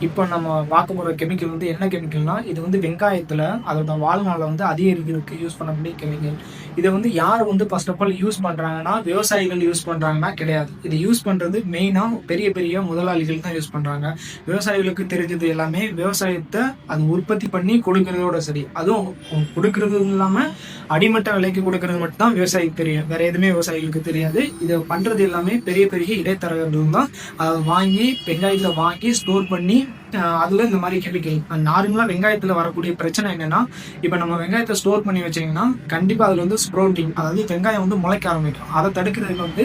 இப்போ நம்ம பார்க்க போகிற கெமிக்கல் வந்து என்ன கெமிக்கல்னா இது வந்து வெங்காயத்தில் அதோட வாழ்நாளில் வந்து அதிகரிக்கிறதுக்கு யூஸ் பண்ணக்கூடிய கெமிக்கல் இதை வந்து யார் வந்து ஃபர்ஸ்ட் ஆஃப் ஆல் யூஸ் பண்ணுறாங்கன்னா விவசாயிகள் யூஸ் பண்ணுறாங்கன்னா கிடையாது. இது யூஸ் பண்ணுறது மெயினாக பெரிய பெரிய முதலாளிகள் தான் யூஸ் பண்ணுறாங்க விவசாயிகளுக்கு தெரிஞ்சது எல்லாமே விவசாயத்தை அது உற்பத்தி பண்ணி கொடுக்கறதோட சரி. அதுவும் கொடுக்கறது இல்லாமல் அடிமட்ட விலைக்கு கொடுக்கறது மட்டும் தான் விவசாயிக்கு தெரியும். வேற எதுவுமே விவசாயிகளுக்கு தெரியாது. இதை பண்ணுறது எல்லாமே பெரிய பெரிய இடைத்தரகர்கள் தான். அதை வாங்கி வெங்காயத்தில் வாங்கி ஸ்டோர் பண்ணி Bye. அதுல இந்த மாதிரி கெமிக்கல் நார்மலா வெங்காயத்துல வரக்கூடிய பிரச்சனை என்னன்னா இப்போ நம்ம வெங்காயத்தை ஸ்டோர் பண்ணி வச்சீங்கன்னா கண்டிப்பா அதுல வந்து ஸ்ப்ரோட்டிங் அதாவது வெங்காயம் வந்து முளைக்க ஆரம்பிக்கும். அதை தடுக்கிறதுக்கு வந்து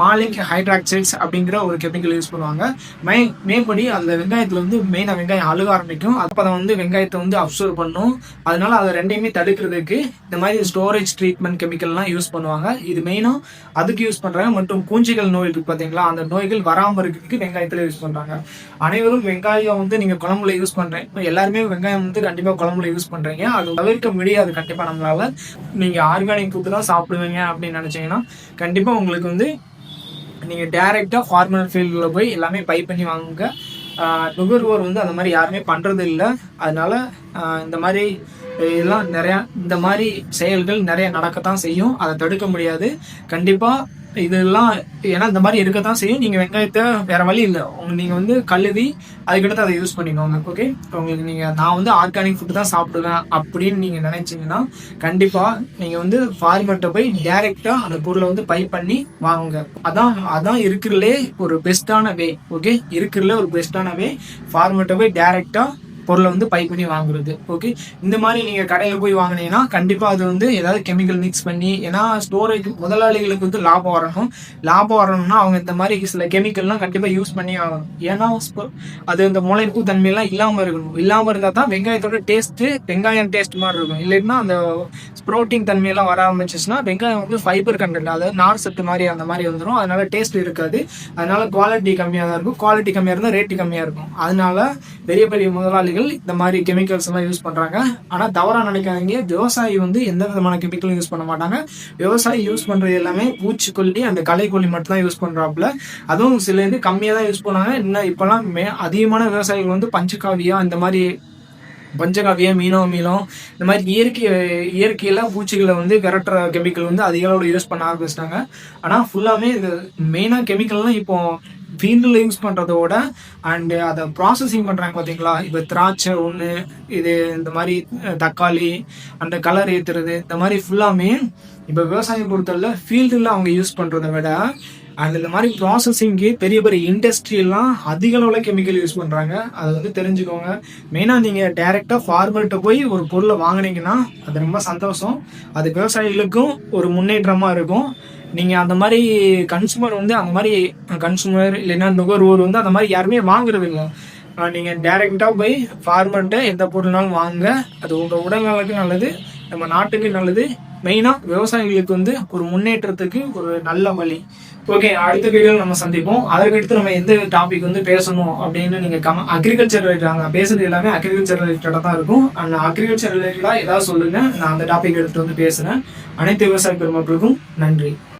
மாலிக் ஹைட்ராக்சைட்ஸ் அப்படிங்கிற ஒரு கெமிக்கல் யூஸ் பண்ணுவாங்க. மே மேம்படி அந்த வெங்காயத்தில் வந்து மெயினா வெங்காயம் அழுக ஆரம்பிக்கும். அப்போ அதை வந்து வெங்காயத்தை வந்து அப்சர்வ் பண்ணும். அதனால அதை ரெண்டையுமே தடுக்கிறதுக்கு இந்த மாதிரி ஸ்டோரேஜ் ட்ரீட்மெண்ட் கெமிக்கல்லாம் யூஸ் பண்ணுவாங்க. இது மெயினாக அதுக்கு யூஸ் பண்ணுறாங்க மற்றும் பூஞ்சிகள் நோய் இருக்கு பார்த்தீங்களா அந்த நோய்கள் வராமல் இருக்கிறதுக்கு வெங்காயத்தில் யூஸ் பண்ணுறாங்க அனைவரும் வெங்காயம் வந்து நீங்க குழம்புல யூஸ் பண்ணுறேன் இப்போ எல்லாருமே வெங்காயம் வந்து கண்டிப்பா குழம்புல யூஸ் பண்றீங்க. அது தவிர்க்க முடியாது. கண்டிப்பா நம்மளால. நீங்க ஆர்கானிக் ஃபுட்டு தான் சாப்பிடுவீங்க அப்படின்னு நினைச்சீங்கன்னா கண்டிப்பா உங்களுக்கு வந்து நீங்க டைரக்டா ஃபார்மல் ஃபீல்டில் போய் எல்லாமே பை பண்ணி வாங்குங்க. நுகர்வோர் வந்து அந்த மாதிரி யாருமே பண்றது இல்லை. அதனால இந்த மாதிரி எல்லாம் நிறையா இந்த மாதிரி செயல்கள் நிறைய நடக்கத்தான் செய்யும். அதை தடுக்க முடியாது. கண்டிப்பாக இதெல்லாம் ஏன்னா இந்த மாதிரி இருக்க தான் செய்யும். நீங்கள் வெங்காயத்தை வேற வழி இல்லை. உங்க நீங்கள் வந்து கழுவி அதுக்கடுத்து அதை யூஸ் பண்ணிக்கோங்க ஓகே உங்களுக்கு நீங்கள் நான் வந்து ஆர்கானிக் ஃபுட் தான் சாப்பிடுவேன் அப்படின்னு நீங்கள் நினச்சிங்கன்னா கண்டிப்பாக நீங்கள் வந்து ஃபார்மர்ட்டை போய் டேரெக்டாக அந்த பொருளை வந்து பை பண்ணி வாங்குங்க. அதான் அதான் இருக்கிறதுலே ஒரு பெஸ்டான வே ஓகே இருக்கிறதுல ஒரு பெஸ்டான வே ஃபார்மர்ட்டை போய் டேரெக்டாக பொருளை வந்து பை பண்ணி வாங்குறது. ஓகே இந்த மாதிரி நீங்க கடையில போய் வாங்குனீங்கன்னா கண்டிப்பா அது வந்து ஏதாவது கெமிக்கல் மிக்ஸ் பண்ணி ஏன்னா ஸ்டோரேஜ் முதலாளிகளுக்கு வந்து லாபம் வரணும். லாபம் வரணும்னா அவங்க இந்த மாதிரி சில கெமிக்கல்லாம் கண்டிப்பா யூஸ் பண்ணி ஆகணும். ஏன்னா அது இந்த முளைப்பு தன்மையெல்லாம் இல்லாம இருக்கணும். இல்லாம இருந்தா தான் வெங்காயத்தோட டேஸ்ட் வெங்காயம் டேஸ்ட் மாதிரி இருக்கும். இல்லைன்னா அந்த ப்ரோட்டீன் தன்மையெல்லாம் வர ஆரம்பிச்சிச்சுன்னா வெங்காயம் வந்து ஃபைபர் கண்டென்ட் அதாவது நார் சத்து மாதிரி அந்த மாதிரி வந்துடும் அதனால டேஸ்ட் இருக்காது. அதனால குவாலிட்டி கம்மியாக தான் இருக்கும். குவாலிட்டி கம்மியாக இருந்தால் ரேட்டு கம்மியாக இருக்கும். அதனால பெரிய பெரிய முதலாளிகள் இந்த மாதிரி கெமிக்கல்ஸ் எல்லாம் யூஸ் பண்றாங்க. ஆனால் தவறா நினைக்காதீங்க. விவசாயி வந்து எந்த விதமான கெமிக்கலும் யூஸ் பண்ண மாட்டாங்க. விவசாயி யூஸ் பண்றது எல்லாமே பூச்சிக்கொல்லி அந்த களைக்கொல்லி மட்டும் தான் யூஸ் பண்றாப்புல. அதுவும் சில இது கம்மியாக தான் யூஸ் பண்ணாங்க இன்னும் இப்போல்லாம் மே அதிகமான விவசாயிகள் வந்து பஞ்சகாவியா இந்த மாதிரி பஞ்சகாவியம் மீனோ மீனம் இந்த மாதிரி இயற்கை இயற்கையில பூச்சிகளை வந்து விரட்டுற கெமிக்கல் வந்து அதிக அளவில் யூஸ் பண்ண ஆரம்பிச்சிட்டாங்க. ஆனால் ஃபுல்லாகவே இது மெயினாக கெமிக்கல்லாம் இப்போ ஃபீல்டில் யூஸ் பண்ணுறதோட அண்டு அதை ப்ராசஸிங் பண்ணுறாங்க பார்த்தீங்களா இப்போ திராட்சை ஒன்று இது இந்த மாதிரி தக்காளி அந்த கலர் ஏற்றுறது இந்த மாதிரி ஃபுல்லாமே இப்போ விவசாயம் பொறுத்தவரை ஃபீல்டில் அவங்க யூஸ் பண்ணுறத விட அண்ட் இந்த மாதிரி ப்ராசஸிங்க்கு பெரிய பெரிய இண்டஸ்ட்ரியெல்லாம் அதிக அளவில் கெமிக்கல் யூஸ் பண்ணுறாங்க அதை வந்து தெரிஞ்சுக்கோங்க. மெயினாக நீங்கள் டைரெக்டாக ஃபார்மர்கிட்ட போய் ஒரு பொருளை வாங்கினீங்கன்னா அது ரொம்ப சந்தோஷம். அது விவசாயிகளுக்கும் ஒரு முன்னேற்றமாக இருக்கும். நீங்கள் அந்த மாதிரி கன்சூமர் வந்து அந்த மாதிரி கன்சூமர் இல்லைன்னா நுகர்வோர் வந்து அந்த மாதிரி யாருமே வாங்குறது இல்லை. நீங்கள் டைரெக்டாக போய் ஃபார்மர்கிட்ட எந்த பொருள்னாலும் வாங்க. அது உங்கள் உடல் நலத்துக்கு நல்லது. நம்ம நாட்டுக்கு நல்லது. மெயினாக விவசாயிகளுக்கு வந்து ஒரு முன்னேற்றத்துக்கு ஒரு நல்ல வழி. ஓகே அடுத்த வீடியோவில் நம்ம சந்திப்போம். அதற்கடுத்து நம்ம எந்த டாபிக் வந்து பேசணும் அப்படின்னு நீங்கள் கம அக்ரிகல்ச்சர் ரிலேட்டட் நான் பேசுறது எல்லாமே அக்ரிகல்ச்சர் ரிலேட்டடாக தான் இருக்கும். அந்த அக்ரிகல்ச்சர் ரிலேட்டடாக ஏதாவது சொல்லுங்கள் நான் அந்த டாபிக் எடுத்துகிட்டு வந்து பேசுகிறேன் அனைத்து விவசாய பெருமக்களுக்கும் நன்றி.